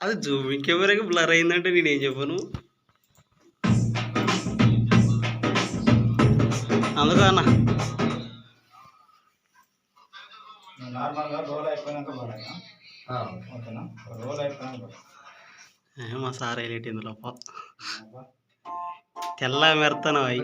అది జూమింగ్ కెమెరాకి బ్లర్ అయిందంటే నేను ఏం చెప్పను? అందుకన్నా అన్న. మా సార్ హైలైట్ లోప. తెల్ల మెరతనం